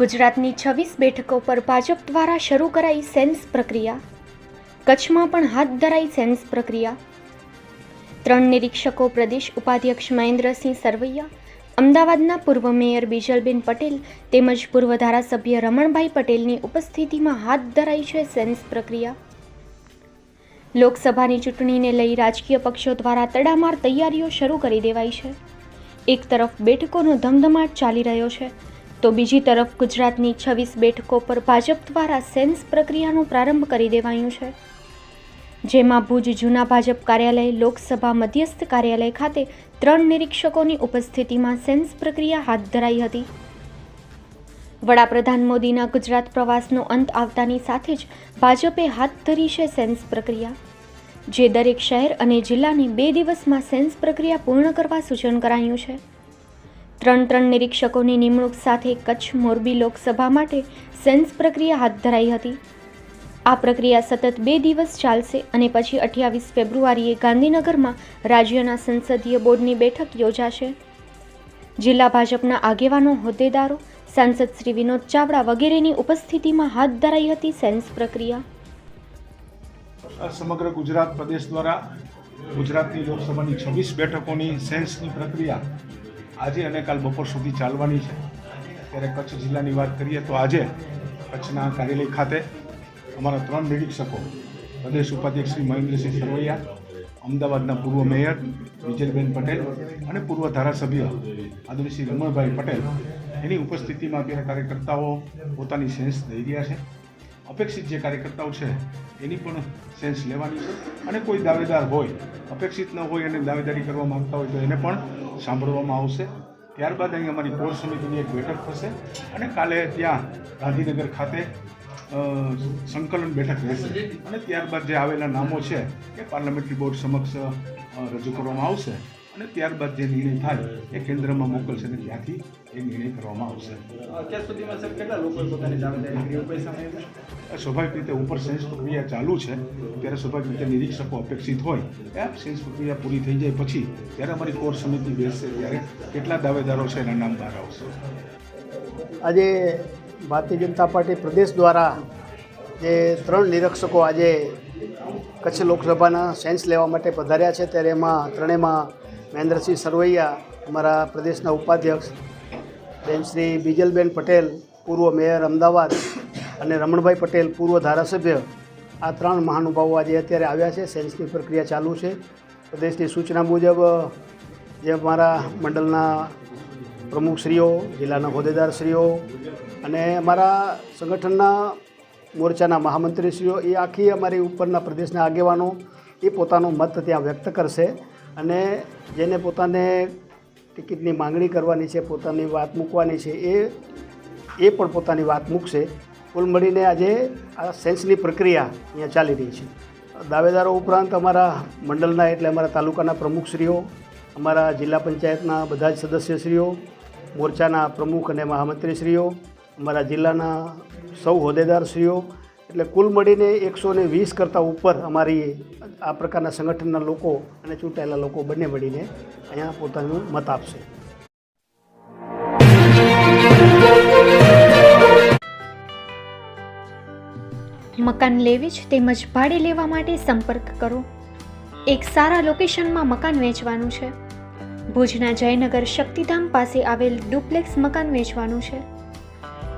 ગુજરાતની છવ્વીસ બેઠકો પર ભાજપ દ્વારા શરૂ કરાઈ સેન્સ પ્રક્રિયા. કચ્છમાં પણ હાથ ધરાઈ સેન્સ પ્રક્રિયા. ત્રણ નિરીક્ષકો પ્રદેશ ઉપાધ્યક્ષ મહેન્દ્રસિંહ સરવૈયા, અમદાવાદના પૂર્વ મેયર બીજલબેન પટેલ તેમજ પૂર્વ ધારાસભ્ય રમણભાઈ પટેલની ઉપસ્થિતિમાં હાથ ધરાઈ છે સેન્સ પ્રક્રિયા. લોકસભાની ચૂંટણીને લઈ રાજકીય પક્ષો દ્વારા તડામાર તૈયારીઓ શરૂ કરી દેવાઈ છે. એક તરફ બેઠકોનો ધમધમાટ ચાલી રહ્યો છે તો બીજી તરફ ગુજરાતની છવ્વીસ બેઠકો પર ભાજપ દ્વારા સેન્સ પ્રક્રિયાનો પ્રારંભ કરી દેવાયું છે. જેમાં ભુજ જૂના ભાજપ કાર્યાલય, લોકસભા મધ્યસ્થ કાર્યાલય ખાતે ત્રણ નિરીક્ષકોની ઉપસ્થિતિમાં સેન્સ પ્રક્રિયા હાથ ધરાઈ હતી. વડાપ્રધાન મોદીના ગુજરાત પ્રવાસનો અંત આવતાની સાથે જ ભાજપે હાથ ધરી છે સેન્સ પ્રક્રિયા. જે દરેક શહેર અને જિલ્લાની બે દિવસમાં સેન્સ પ્રક્રિયા પૂર્ણ કરવા સૂચન કરાયું છે. ત્રણ ત્રણ નિરીક્ષકોની નિમણૂક સાથે કચ્છ મોરબી લોકસભા માટે સેન્સ પ્રક્રિયા હાથ ધરાઈ હતી. આ પ્રક્રિયા સતત બે દિવસ ચાલશે અને પછી અઠ્યાવીસ ફેબ્રુઆરીએ ગાંધીનગરમાં રાજ્યના સંસદીય બોર્ડની બેઠક યોજાશે. જિલ્લા ભાજપના આગેવાનો, હોદ્દેદારો, સાંસદ શ્રી વિનોદ ચાવડા વગેરેની ઉપસ્થિતિમાં હાથ ધરાઈ હતી સેન્સ પ્રક્રિયા. સમગ્ર ગુજરાત પ્રદેશ દ્વારા ગુજરાતની લોકસભાની છવ્વીસ બેઠકોની સેન્સની પ્રક્રિયા આજે અને કાલ બપોર સુધી ચાલવાની છે. ત્યારે કચ્છ જિલ્લાની વાત કરીએ તો આજે કચ્છના કાર્યાલય ખાતે અમારા ત્રણ નિરીક્ષકો, પ્રદેશ ઉપાધ્યક્ષ શ્રી મહેન્દ્રસિંહ સરવૈયા, અમદાવાદના પૂર્વ મેયર વિજયબેન પટેલ અને પૂર્વ ધારાસભ્ય આદરણીય શ્રી રમણભાઈ પટેલ. એની ઉપસ્થિતિમાં અત્યારે કાર્યકર્તાઓ પોતાની સેન્સ દઈ રહ્યા છે. અપેક્ષિત જે કાર્યકર્તાઓ છે, એની પણ સેન્સ લેવાની છે. અને કોઈ દાવેદાર હોય, અપેક્ષિત ન હોય અને દાવેદારી કરવા માંગતા હોય તો એને પણ સાંભળવામાં આવશે. ત્યારબાદ અહીં અમારી કોર સમિતિની એક બેઠક થશે અને કાલે ત્યાં ગાંધીનગર ખાતે સંકલન બેઠક રહેશે. અને ત્યારબાદ જે આવેલા નામો છે, એ પાર્લામેન્ટરી બોર્ડ સમક્ષ રજૂ કરવામાં આવશે. અને ત્યારબાદ જે નિર્ણય થાય એ કેન્દ્રમાં મોકલશે અને ત્યાંથી એ નિર્ણય કરવામાં આવશે. અત્યાર સુધીમાં સર કેટલા લોકો પોતાની છે? સ્વાભાવિક રીતે ઉપર સેન્સ પ્રક્રિયા ચાલુ છે. ત્યારે સ્વાભાવિક રીતે નિરીક્ષકો અપેક્ષિત હોય એ સેન્સ પ્રક્રિયા પૂરી થઈ જાય પછી ત્યારે અમારી કોર સમિતિ બેસશે ત્યારે કેટલા દાવેદારો છે એના નામ બહાર આવશે. આજે ભારતીય જનતા પાર્ટી પ્રદેશ દ્વારા જે ત્રણ નિરીક્ષકો આજે કચ્છ લોકસભાના સેન્સ લેવા માટે પધાર્યા છે ત્યારે એમાં ત્રણેયમાં મહેન્દ્રસિંહ સરવૈયા, અમારા પ્રદેશના ઉપાધ્યક્ષ બેન શ્રી બીજલબેન પટેલ, પૂર્વ મેયર અમદાવાદ અને રમણભાઈ પટેલ, પૂર્વ ધારાસભ્ય, આ ત્રણ મહાનુભાવો આજે અત્યારે આવ્યા છે. સેન્સની પ્રક્રિયા ચાલુ છે. પ્રદેશની સૂચના મુજબ, જે અમારા મંડળના પ્રમુખશ્રીઓ જિલ્લાના હોદ્દેદારશ્રીઓ અને અમારા સંગઠનના મોરચાના મહામંત્રીશ્રીઓ એ આખી અમારી ઉપરના પ્રદેશના આગેવાનો, એ પોતાનો મત ત્યાં વ્યક્ત કરશે. અને જેને પોતાને ટિકિટની માંગણી કરવાની છે, પોતાની વાત મૂકવાની છે, એ એ પણ પોતાની વાત મૂકશે. કુલ મળીને આજે આ સેન્સની પ્રક્રિયા અહીંયા ચાલી રહી છે. દાવેદારો ઉપરાંત અમારા મંડળના એટલે અમારા તાલુકાના પ્રમુખશ્રીઓ, અમારા જિલ્લા પંચાયતના બધા જ સદસ્યશ્રીઓ, મોરચાના પ્રમુખ અને મહામંત્રીશ્રીઓ, અમારા જિલ્લાના સૌ હોદ્દેદારશ્રીઓ એટલે કુલ મળીને એકસો ને વીસ કરતાં ઉપર અમારી આ પ્રકારના સંગઠનના લોકો અને ચૂંટાયેલા લોકો બંને મળીને અહીંયા પોતાનું મત આપશે. મકાન લેવી જ તેમજ ભાડે લેવા માટે સંપર્ક કરો. એક સારા લોકેશનમાં મકાન વેચવાનું છે. ભુજના જયનગર શક્તિધામ પાસે આવેલ ડુપ્લેક્સ મકાન વેચવાનું છે.